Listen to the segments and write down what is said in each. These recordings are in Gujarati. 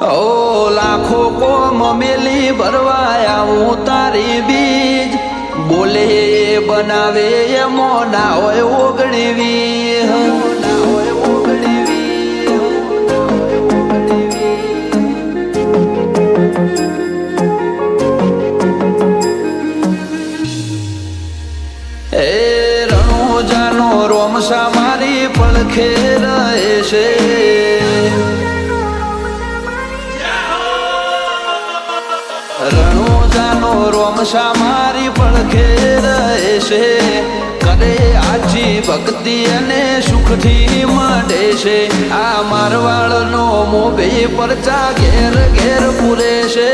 ઓ લાખો કોમ મેલી ભરવાયા હું તારી બીજ. બોલે બનાવે એમો ના હોય ઓગણવી. ના હોય ઓગણવી એ રણોજાનો રોમસા મારી પડખે રહે છે રોમસા મારી પડખે રહે છે? કરે આજી ભક્તિ અને સુખથી મળે છે? આ મારવાળનો મોભે પરચા ઘેર ઘેર પૂરે છે.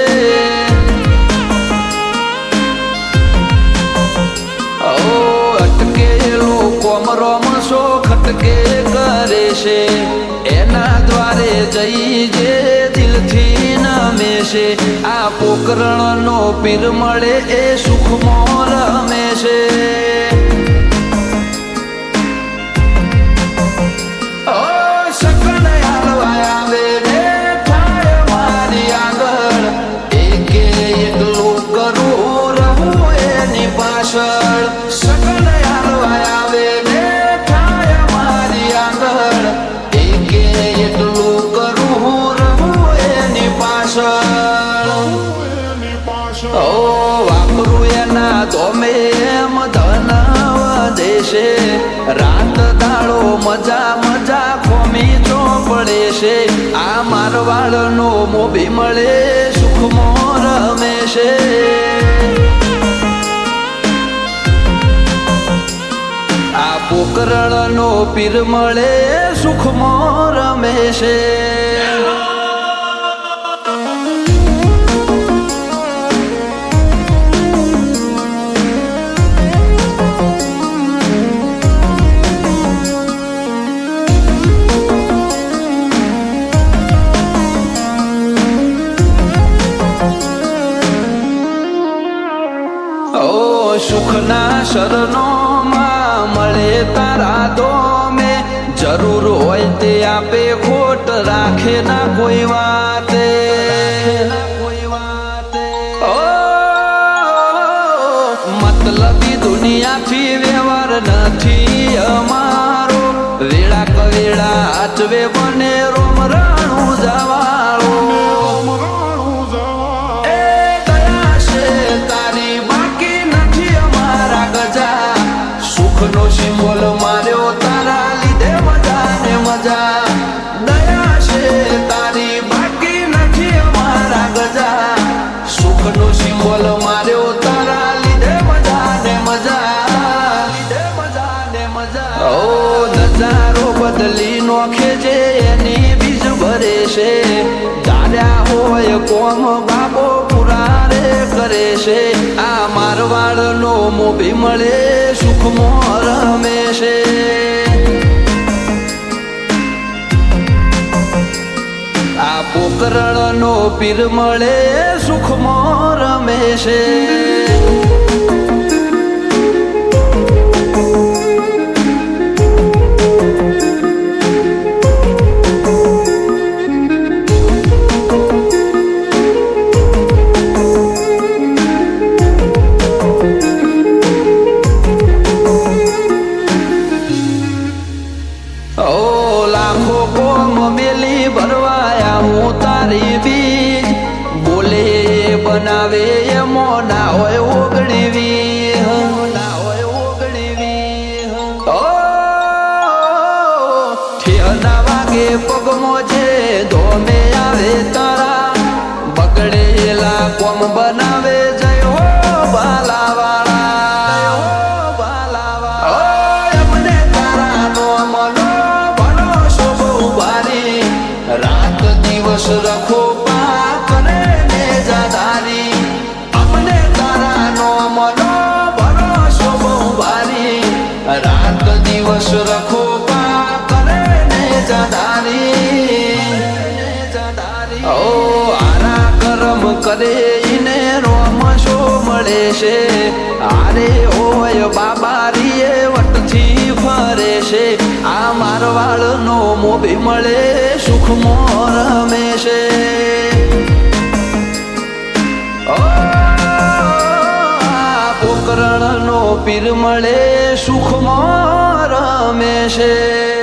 ઓ કોમ રોમ સો ખટકે કરે છે? એના દ્વારે જઈ જે છે આ પોકરણનો પીર મળે એ સુખમો રમે છે આ મારવાડનો મોભી મળે સુખમો રમે છે આ પોકરણનો પીર મળે સુખમો રમે છે આપે ખોટ રાખે ના કોઈ વાતે. મતલબી દુનિયાથી વ્યવહાર નથી અમારો. વેળા કવેળા આચવે બને રોમ રાણું જવાળો સુખનો સિમ્બોલ માર્યો તારા લીધે મજા ને મજા, લીધે મજા ને મજા. ઓ નજારો બદલી નોખે છે એની બીજ ભરે છે. ધાર્યા હોય કોમ બાબો પુરારે કરે છે. આ મારવાડનો મોભી મળે, સુખમો રમે છે. આ પોકરણનો પીર મળે સુખમો રમે છે. લાખો કોમ મેલી ભરવાયા હું તારી બીજ. બોલે બનાવે મોના હોય ઓગણવી કરે ઈને રોમ શો મળે છે. અરે ઓય બાબા રીએ વટથી ફરે છે. આ મારવાળનો મોભી મળે સુખમો રમે છે. પોકરણનો પીર મળે સુખમાં રમે છે.